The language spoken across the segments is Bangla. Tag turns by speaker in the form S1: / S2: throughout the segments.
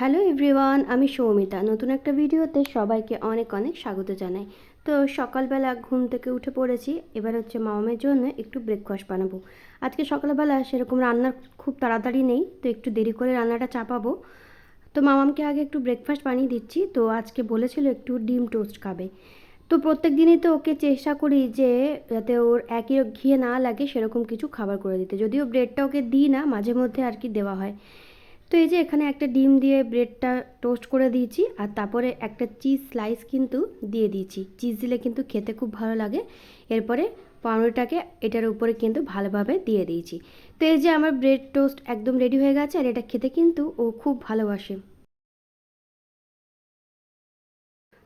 S1: হ্যালো এভরিওয়ান, আমি সৌমিতা। নতুন একটা ভিডিওতে সবাইকে অনেক অনেক স্বাগত জানাই। তো সকালবেলা ঘুম থেকে উঠে পড়েছি, এবার হচ্ছে মামামের জন্য একটু ব্রেকফাস্ট বানাবো। আজকে সকালবেলা সেরকম রান্নার খুব তাড়াতাড়ি নেই, তো একটু দেরি করে রান্নাটা চাপাবো। তো মামামকে আগে একটু ব্রেকফাস্ট বানিয়ে দিচ্ছি, তো আজকে বলেছিল একটু ডিম টোস্ট খাবে। তো প্রত্যেক দিনই তো ওকে চেষ্টা করি যে যাতে ওর একই ঘিয়ে না লাগে, সেরকম কিছু খাবার করে দিতে। যদিও ব্রেডটা ওকে দিই না, মাঝে মধ্যে আর কি দেওয়া হয়। তো এই যে এখানে একটা ডিম দিয়ে ব্রেডটা টোস্ট করে দিয়েছি, আর তারপরে একটা চিজ স্লাইস কিন্তু দিয়ে দিয়েছি। চিজ দিলে কিন্তু খেতে খুব ভালো লাগে। এরপরে পাউরুটাকে এটার উপরে কিন্তু ভালোভাবে দিয়ে দিয়েছি। তো এই যে আমার ব্রেড টোস্ট একদম রেডি হয়ে গেছে, আর এটা খেতে কিন্তু ও খুব ভালোবাসে।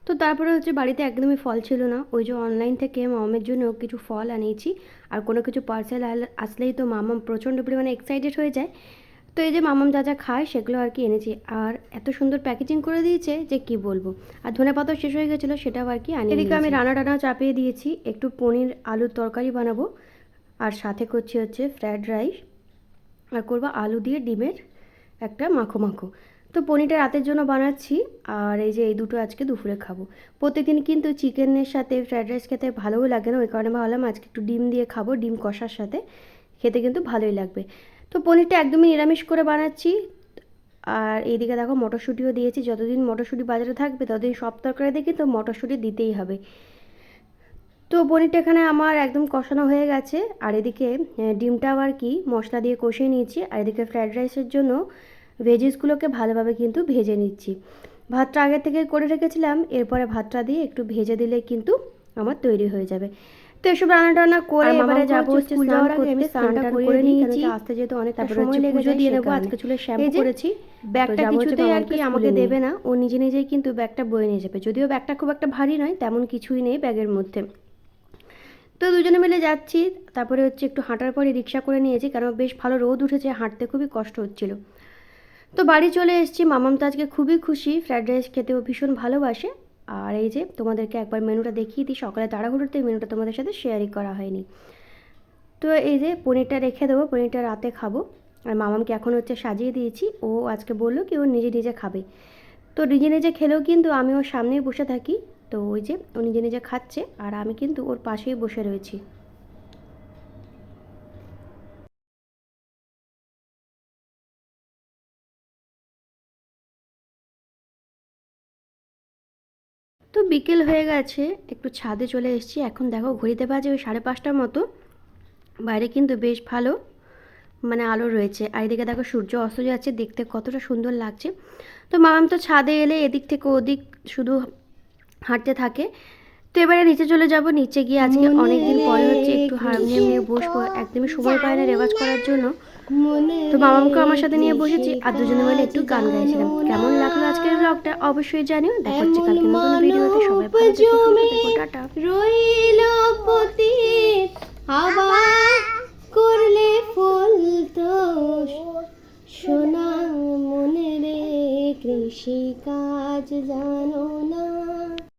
S1: তো তারপরে হচ্ছে বাড়িতে একদমই ফল ছিল না। ওই যে অনলাইন থেকে মামের জন্য কিছু ফল আনিয়েছি, আর কোনো কিছু পার্সেল আসলেই তো মামাম প্রচণ্ড পরিমাণে এক্সাইটেড হয়ে যায়। তো এই যে মামাম যা যা খায় সেগুলো আর কি এনেছি। আর এত সুন্দর প্যাকেজিং করে দিয়েছে যে কি বলব। আর ধনে পাতাও শেষ হয়ে গেছিল সেটাও আর কি আনি এদিকে আমি রান্না টানা চাপিয়ে দিয়েছি। একটু পনির আলুর তরকারি বানাবো। আর সাথে করছি হচ্ছে ফ্রায়েড রাইস আর করব আলু দিয়ে ডিমের একটা মাখো মাখো। তো পনিরটা রাতের জন্য বানাচ্ছি। আর এই যে এই দুটো আজকে দুপুরে খাব। প্রত্যেকদিন কিন্তু চিকেনের সাথে ফ্রায়েড রাইস খেতে ভালোও লাগে না। ওই কারণে ভাবলাম আজকে একটু ডিম দিয়ে খাব ডিম কষার সাথে। খেতে কিন্তু ভালোই লাগবে। তো পনিরটা একদমই নিরামিষ করে বানাচ্ছি। আর এইদিকে দেখো মটরশুঁটিও দিয়েছি। যতদিন মটরশুঁটি বাজারে থাকবে, ততদিন সব তরকারি দেখি তো মটরশুঁটি দিতেই হবে। তো পনিরটা এখানে আমার একদম কষানো হয়ে গেছে। আর এদিকে ডিমটাও আর কি মশলা দিয়ে কষিয়ে নিয়েছি। আর এদিকে ফ্রায়েড রাইসের জন্য ভেজিসগুলোকে ভালোভাবে কিন্তু ভেজে নিচ্ছি। ভাতটা আগে থেকে করে রেখেছিলাম। এরপরে ভাতটা দিয়ে একটু ভেজে দিলে কিন্তু আমার তৈরি হয়ে যাবে। তো এসব রান্না টান্না করে এবারে যাব হচ্ছে স্নান করতে আমি স্নানটা করে নিয়েছি। আসতে যেহেতু অনেক সময় লেগে যায় দিয়ে নেব আজকে চুলে শ্যাম্পু করেছি। ব্যাগটা কিছুতেই আর কি আমাকে দেবে না ও নিজে নিজেই কিন্তু ব্যাগটা বয়ে নিয়ে যাবে। যদিও ব্যাগটা খুব একটা ভারী নয় তেমন কিছুই নেই ব্যাগের মধ্যে। তো দুজনে মিলে যাচ্ছি তারপরে হচ্ছে একটু হাঁটার পরে রিক্সা করে নিয়েছি কারণ বেশ ভালো রোদ উঠেছে হাঁটতে খুবই কষ্ট হচ্ছিল। তো বাড়ি চলে এসেছি মামাম তো আজকে খুবই খুশি ফ্রায়েড রাইস খেতেও ভীষণ ভালোবাসে। আর এই যে তোমাদেরকে একবার মেনুটা দেখিয়ে দিই, সকালে তাড়াহুড়োতে মেনুটা তোমাদের সাথে শেয়ারই করা হয়নি। তো এই যে পনিরটা রেখে দেবো, পনিরটা রাতে খাব। আর মামামকে এখন হচ্ছে সাজিয়ে দিয়েছি, ও আজকে বলল কি ও নিজে নিজে খাবে। তো নিজে নিজে খেলেও কিন্তু আমি ওর সামনেই বসে থাকি, তো ওই যে ও নিজে নিজে খাচ্ছে, আর আমি কিন্তু ওর পাশেই বসে রয়েছি। তো বিকেল হয়ে গেছে, একটু ছাদে চলে এসেছি। এখন দেখো ঘড়িতে বাজে ওই সাড়ে পাঁচটার মতো। বাইরে কিন্তু বেশ ভালো মানে আলো রয়েছে। আর এদিকে দেখো সূর্য অস্ত যাচ্ছে, দেখতে কতটা সুন্দর লাগছে। তো মামাম তো ছাদে এলে এদিক থেকে ওদিক শুধু হাঁটতে থাকে। তো এবারে নিচে চলে যাব। নিচে গিয়ে আজকে অনেকদিন পরে হচ্ছে একটু হারমোনিয়াম নিয়ে বসবো। একদমই সময় পায় না রেওয়াজ করার জন্য। তো মামামকে আমার সাথে নিয়ে বসেছি আর দুজনে মিলে একটু গান গাইছিলাম। কেমন লাগল আজকের ব্লগটা অবশ্যই জানিও। দেখা হচ্ছে কালকে নতুন ভিডিওতে। সবাই ভালো থেকো, টাটা।
S2: রইল পতি। আবার করলে ফুল তো সোনা মনে রে কৃষি কাজ জানো না।